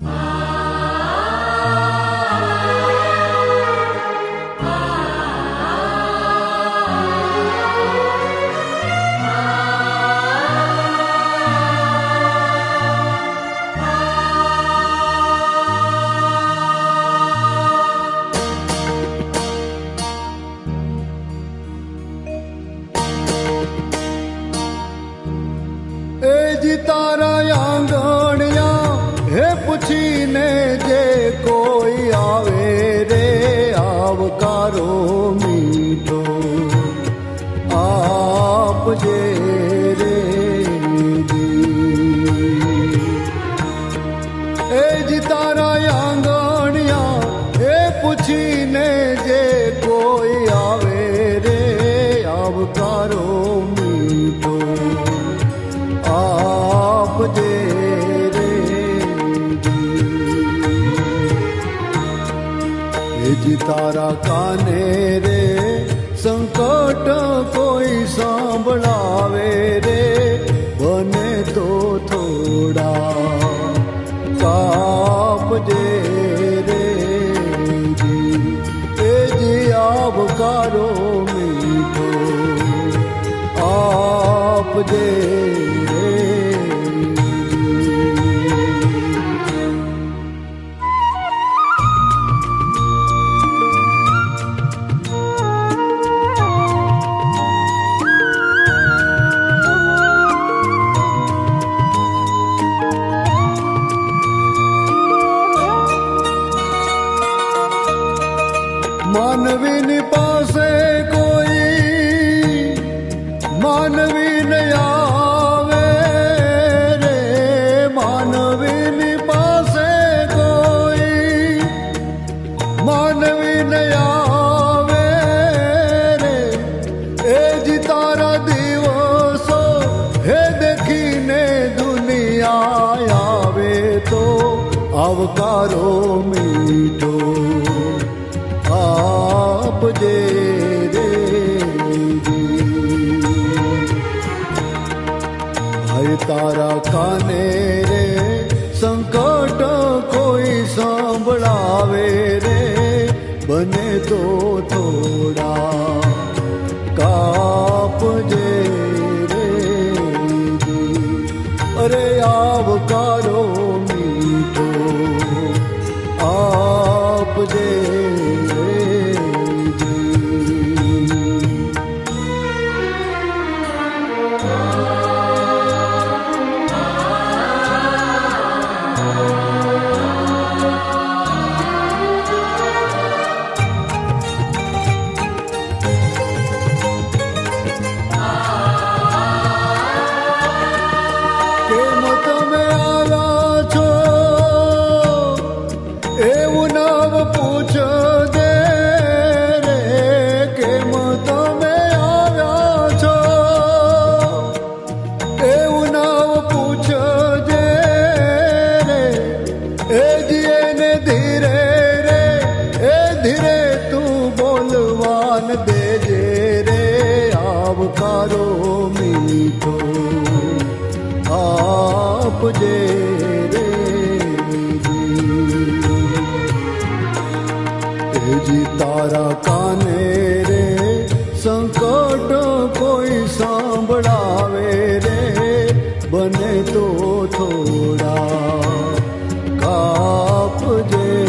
Bye. તારા કાને રે સંકટ કોઈ સાંભળાવે રે તો આવકારો મીઠો. આપ જે રે હય તારા કાને રે, સંકટ કોઈ સાંભળાવે રે. બને તો થોડા કાપ જે રે. અરે આવકાર આપજે તેજી તારા કાને રે સંકટ કોઈ સાંભળાવે રે. બને તો થોડા કાપજે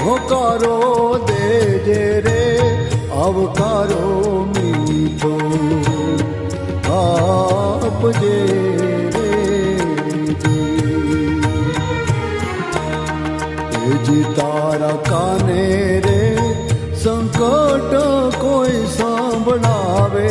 होकारो दे जे रे अवकारो मीठो। आप जे रे तारा काने रे, संकट कोई सांभणावे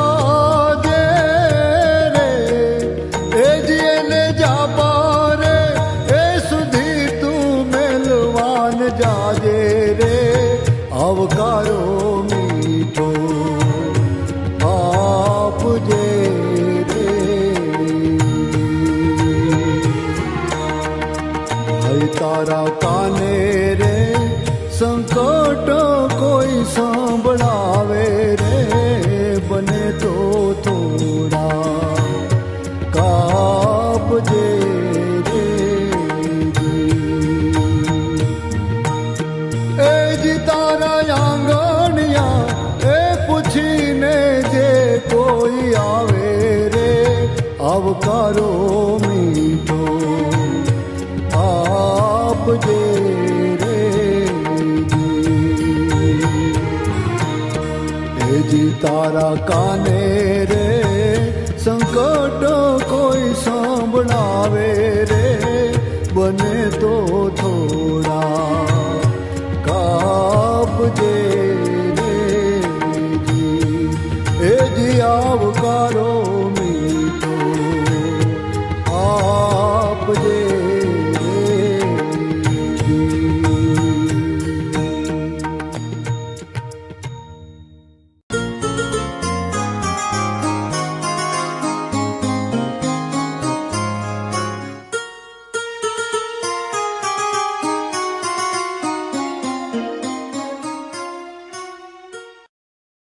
पुकारो मीठो तो आप दे जी तारा काने रे, संकट कोई संभड़ावे रे, बने तो थोड़ा